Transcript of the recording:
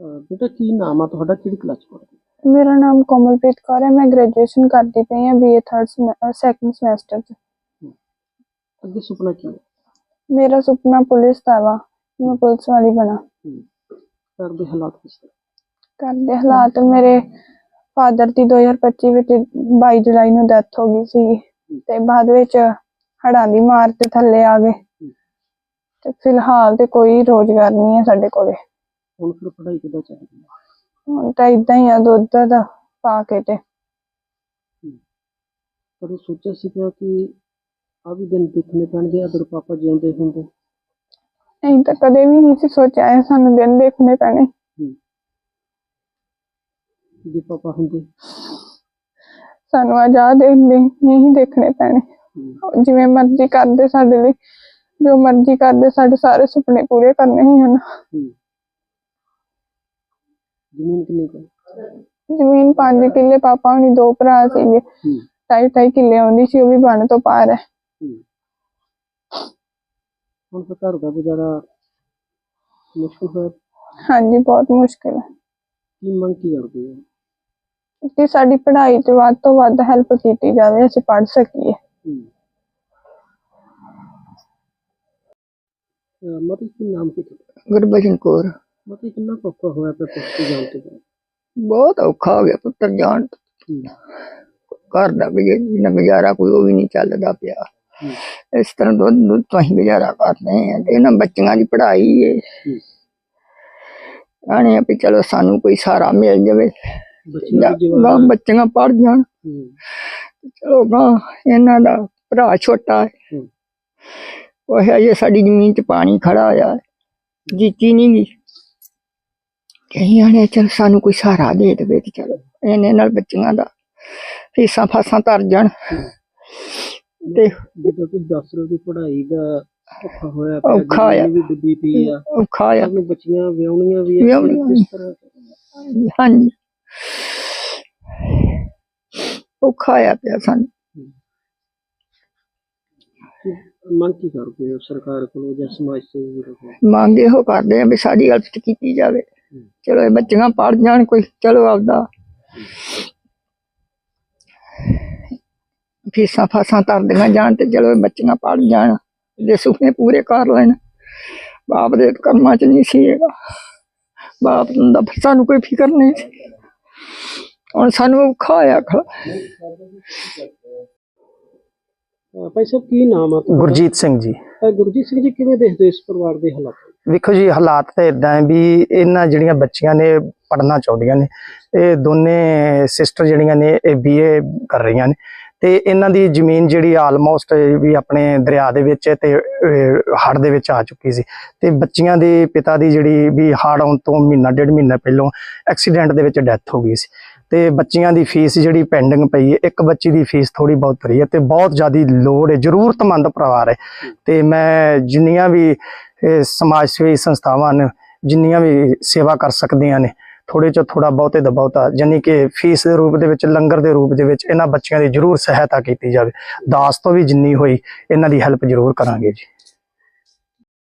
ਬੇਟਾ ਕੀ ਨਾਮ ਆ ਤੁਹਾਡਾ? ਕਿਹੜੀ ਕਲਾਸ ਪੜ੍ਹਦੇ ਮੇਰਾ ਨਾਮ ਕੋਮਲਪ੍ਰੀਤ ਕੌਰ ਹੈ। ਮੈਂ ਗ੍ਰੈਜੂਏਸ਼ਨ ਕਰਦੀ ਪਈ ਹਾਂ ਬੀਏ 3rd ਸੈਕੰਡ ਸਮੈਸਟਰ ਚ। ਅੱਗੇ ਸੁਪਨਾ ਕੀ ਹੈ? ਮੇਰਾ ਸੁਪਨਾ ਪੁਲਿਸ ਦਾ ਵਾ। ਮੈਂ ਪੁਲਿਸ ਵਾਲੀ ਬਣਾ। ਘਰ ਦੇ ਹਾਲਾਤ ਕਿਸ ਤਰ੍ਹਾਂ? ਘਰ ਦੇ ਹਾਲਾਤ ਮੇਰੇ ਫਾਦਰ ਦੀ 2025 ਵਿੱਚ 22 ਜੁਲਾਈ ਨੂੰ ਡੈਥ ਹੋ ਗਈ ਸੀ ਤੇ ਬਾਅਦ ਵਿੱਚ ਹੜ੍ਹਾਂ ਦੀ ਮਾਰ ਤੇ ਥੱਲੇ ਆ ਗਏ। ਤੇ ਫਿਲਹਾਲ ਤੇ ਕੋਈ ਰੋਜ਼ਗਾਰ ਨਹੀਂ ਹੈ ਸਾਡੇ ਕੋਲੇ। ਹੁਣ ਫਿਰ ਪੜ੍ਹਾਈ ਕਿੱਦਾਂ ਚੱਲ ਰਹੀ ਹੈ? ਹੁਣ ਤਾਂ ਇਦਾਂ ਹੀ ਆ ਦੁੱਧ ਦਾ ਪਾ ਕੇ ਤੇ। ਕਦੇ ਸੋਚਿਆ ਸੀਗਾ ਕਿ ਆ ਵੀ ਦਿਨ ਦੇਖਣੇ ਪੈਣਗੇ ਅਗਰ ਪਾਪਾ ਜਿਉਂਦੇ ਹੁੰਦੇ। ਅਸੀਂ ਤਾਂ ਕਦੇ ਵੀ ਨਹੀਂ ਸੀ ਸੋਚਿਆ ਇਹ ਸਾਨੂੰ ਦਿਨ ਦੇਖਣੇ ਪੈਣੇ। ਹਮ, ਜੇ ਪਾਪਾ ਹੁੰਦੇ। ਸਾਨੂੰ ਆਜ਼ਾਦ ਹੁੰਦੇ ਨਹੀਂ ਦੇਖਣੇ ਪੈਣੇ। ਹਮ, ਜਿਵੇਂ ਮਰਜ਼ੀ ਕਰਦੇ ਸਾਡੇ ਲਈ ਜੋ ਮਰਜ਼ੀ ਕਰਦੇ ਸਾਡੇ ਸਾਰੇ ਸੁਪਨੇ ਪੂਰੇ ਕਰਨੇ ਹੀ ਹਨ। ਹਮ। ਜ਼ਮੀਨ ਕਿੰਨੀ ਕੁ ਹੈ? ਜ਼ਮੀਨ 5 ਕਿੱਲੇ ਪਾਪਾ ਹੁਣੀ ਦੋ ਭਰਾ ਸੀਗੇ। ਢਾਈ ਢਾਈ ਕਿੱਲੇ ਆਉਂਦੀ ਸੀ ਉਹ ਵੀ ਬਣ ਤੋਂ ਪਾਰ ਹੈ। ਹੁਣ ਫਿਰ ਘਰ ਦਾ ਗੁਜ਼ਾਰਾ ਮੁਸ਼ਕਲ ਹੋਇਆ। ਹਾਂਜੀ ਬਹੁਤ ਮੁਸ਼ਕਿਲ ਹੈ। ਕੀ ਮੰਗ ਕੀ ਕਰਦੇ ਹੋ? ਕਿ ਸਾਡੀ ਪੜ੍ਹਾਈ 'ਚ ਵੱਧ ਤੋਂ ਵੱਧ ਹੈਲਪ ਕੀਤੀ ਜਾਵੇ ਅਸੀਂ ਪੜ੍ਹ ਸਕੀਏ। ਮਤਲਬ ਕੀ ਨਾਮ ਕੀ? ਗੁਰਬਚਨ ਕੌਰ। ਮਤਲਬ ਕਿੰਨਾ ਕੁ ਔਖਾ ਹੋਇਆ ਪਿਆ ਪੁੱਛ ਜਾਣ ਤੇ ਬਾਅਦ? ਬਹੁਤ ਔਖਾ ਹੋ ਗਿਆ ਪੁੱਤਰ ਜਾਣ ਤੋਂ। ਹਮ, ਘਰ ਦਾ ਵੀ ਜਿੰਨਾ ਗੁਜ਼ਾਰਾ ਕੋਈ ਉਹ ਵੀ ਨਹੀਂ ਚੱਲਦਾ ਪਿਆ ਹਮ, ਇਸ ਤਰ੍ਹਾਂ ਦੁੱਧ ਦੁੱਧ ਤੋਂ ਹੀ ਗੁਜ਼ਾਰਾ ਕਰਦੇ ਆ ਤੇ ਇਹਨਾਂ ਬੱਚਿਆਂ ਦੀ ਪੜ੍ਹਾਈ ਏ ਹਮ। ਆਣੇ ਆ ਵੀ ਚਲੋ ਸਾਨੂੰ ਕੋਈ ਸਹਾਰਾ ਮਿਲ ਜਾਵੇ ਬੱਚਿਆਂ ਦੀ ਗਾਂ ਜਵਾਨ ਬੱਚੀਆਂ ਪੜ ਜਾਣ ਚਲੋ ਗਾਂ ਇਹਨਾਂ ਦਾ ਭਰਾ ਛੋਟਾ ਹੈ ਹਮ। ਉਹ ਹੈ ਜੇ ਸਾਡੀ ਜ਼ਮੀਨ 'ਚ ਪਾਣੀ ਖੜਾ ਹੋਇਆ ਹੈ। ਜੀਤੀ ਨਹੀਂ ਗਈ ਕਹੀਂ ਆਣੇ ਚਲ ਸਾਨੂੰ ਕੋਈ ਸਹਾਰਾ ਦੇ ਦੇਵੇ ਤੇ ਚਲੋ ਇਹਨੇ ਨਾਲ ਬੱਚੀਆਂ ਦਾ ਫੀਸਾਂ ਫਾਸਾਂ ਤਰ ਜਾਣ। ਤੇ ਜਿੱਦਾਂ ਤੁਸੀਂ ਦੱਸ ਰਹੇ ਹੋ ਕਿ ਪੜ੍ਹਾਈ ਦਾ ਔਖਾ ਹੋਇਆ ਪਿਆ ਔਖਾ ਹੋਇਆ। ਜ਼ਮੀਨ ਵੀ ਡੁੱਬੀ ਪਈ ਆ ਔਖਾ ਆ। ਸਾਨੂੰ ਬੱਚੀਆਂ ਵਿਆਹਣੀਆਂ ਵੀ ਆ ਵਿਆਹੁਣੀਆਂ ਕਿਸ ਤਰ੍ਹਾਂ? ਹਾਂਜੀ। ਔਖਾ ਆ ਪਿਆ ਸਾਨੂੰ। ਮੰਗ ਕੀ ਕਰਦੇ ਹੋ ਸਰਕਾਰ ਕੋਲੋਂ ਜਾਂ ਸਮਾਜ ਸੇਵੀ ਕੋਲੋਂ? ਮੰਗ ਇਹੋ ਕਰਦੇ ਆ ਵੀ ਸਾਡੀ ਹੈਲਪ ਕੀਤੀ ਜਾਵੇ। ਚਲੋ ਇਹ ਬੱਚੀਆਂ ਪੜ ਜਾਣ ਕੋਈ ਚਲੋ ਆਪਦਾ। ਫੀਸਾਂ ਫਾਸਾਂ ਤਰਦੀਆਂ ਜਾਣ ਤੇ ਚਲੋ ਇਹ ਬੱਚੀਆਂ ਪੜ ਜਾਣ ਦੇ ਸੁਪਨੇ ਪੂਰੇ ਕਰ ਲੈਣ। ਬਾਪ ਦੇ ਕਰਮਾਂ ਚ ਨਹੀਂ ਸੀ ਹੈਗਾ। ਬਾਪ ਦਾ ਸਾਨੂੰ ਕੋਈ ਫਿਕਰ ਨਹੀਂ ਸੀ। ਹੁਣ ਸਾਨੂੰ ਔਖਾ ਹੋਇਆ ਖੜਾ। ਭਾਈ ਸਾਹਿਬ ਕੀ ਨਾਮ ਆ ਤੁਹਾਡਾ? ਗੁਰਜੀਤ ਸਿੰਘ ਜੀ। ਅਹ ਗੁਰਜੀਤ ਸਿੰਘ ਜੀ ਕਿਵੇਂ ਦੇਖਦੇ ਹੋ ਇਸ ਪਰਿਵਾਰ ਦੇ ਹਾਲਾਤ? ਵੇਖੋ ਜੀ ਹਾਲਾਤ ਤਾਂ ਇਦਾਂ ਹੈ ਵੀ ਇਹਨਾਂ ਜਿਹੜੀਆਂ ਬੱਚੀਆਂ ਨੇ ਪੜ੍ਹਨਾ ਚਾਹੁੰਦੀਆਂ ਨੇ। ਇਹ ਦੋਨੇ ਸਿਸਟਰ ਜਿਹੜੀਆਂ ਨੇ ਇਹ ਬੀਏ ਕਰ ਰਹੀਆਂ ਨੇ। ਤੇ ਇਹਨਾਂ ਦੀ ਜ਼ਮੀਨ ਜਿਹੜੀ ਆਲਮੋਸਟ ਵੀ ਆਪਣੇ ਦਰਿਆ ਦੇ ਵਿੱਚ ਤੇ ਹੜ ਦੇ ਵਿੱਚ ਆ ਚੁੱਕੀ ਸੀ। ਤੇ ਬੱਚੀਆਂ ਦੇ ਪਿਤਾ ਦੀ ਜਿਹੜੀ ਵੀ ਹੜ ਆਉਣ ਤੋਂ ਮਹੀਨਾ ਡੇਢ ਮਹੀਨਾ ਪਹਿਲਾਂ ਐਕਸੀਡੈਂਟ ਦੇ ਵਿੱਚ ਡੈਥ ਹੋ ਗਈ ਸੀ। ਤੇ ਬੱਚਿਆਂ ਦੀ ਫੀਸ ਜਿਹੜੀ ਪੈਂਡਿੰਗ ਪਈ ਹੈ, ਇੱਕ ਬੱਚੀ ਦੀ ਫੀਸ ਥੋੜੀ ਬਹੁਤ ਰਹੀ ਹੈ ਤੇ ਬਹੁਤ ਜ਼ਿਆਦੀ ਲੋੜ ਹੈ, ਜ਼ਰੂਰਤਮੰਦ ਪਰਿਵਾਰ ਹੈ। ਤੇ ਮੈਂ ਜਿੰਨੀਆਂ ਵੀ ਸਮਾਜ ਸੇਵੀ ਸੰਸਥਾਵਾਂ ਨੇ, ਜਿੰਨੀਆਂ ਵੀ ਸੇਵਾ ਕਰ ਸਕਦੀਆਂ ਨੇ ਥੋੜੇ ਚੋਂ ਥੋੜਾ ਬਹੁਤੇ ਦਾ ਬਹੁਤਾ ਯਾਨੀ ਕਿ ਫੀਸ ਦੇ ਰੂਪ ਦੇ ਵਿੱਚ, ਲੰਗਰ ਦੇ ਰੂਪ ਦੇ ਵਿੱਚ, ਇਹਨਾਂ ਬੱਚਿਆਂ ਦੀ ਜ਼ਰੂਰ ਸਹਾਇਤਾ ਕੀਤੀ ਜਾਵੇ। ਦਾਸ ਤੋਂ ਵੀ ਜਿੰਨੀ ਹੋਈ, ਇਹਨਾਂ ਦੀ ਹੈਲਪ ਜ਼ਰੂਰ ਕਰਾਂਗੇ ਜੀ।